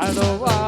I don't want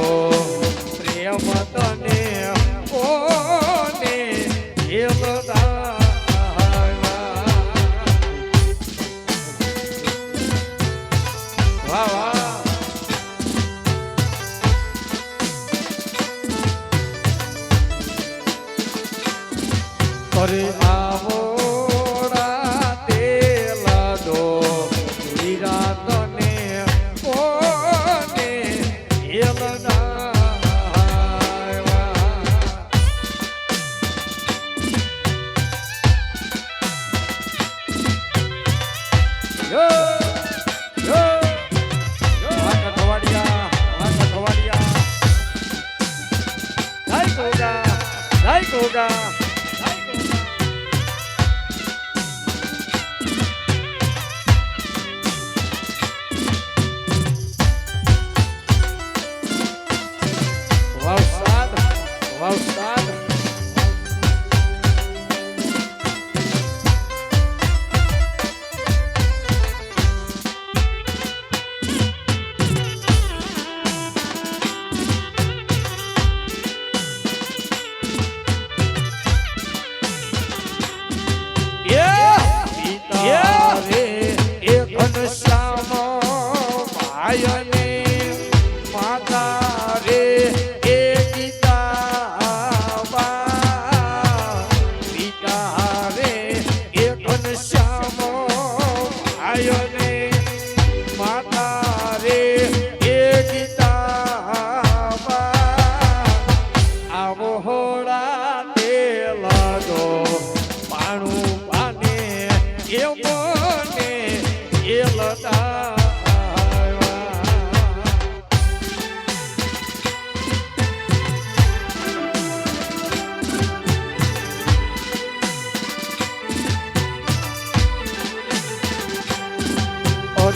તો પ્રેમ તને ઓને દેવતા વાહ વાહ. આ Koga, Dai Koga. ગાયોને માતા રે એ ગીતા આવો હોડા તે લાગો પાણું પાને, એ મને એ લતા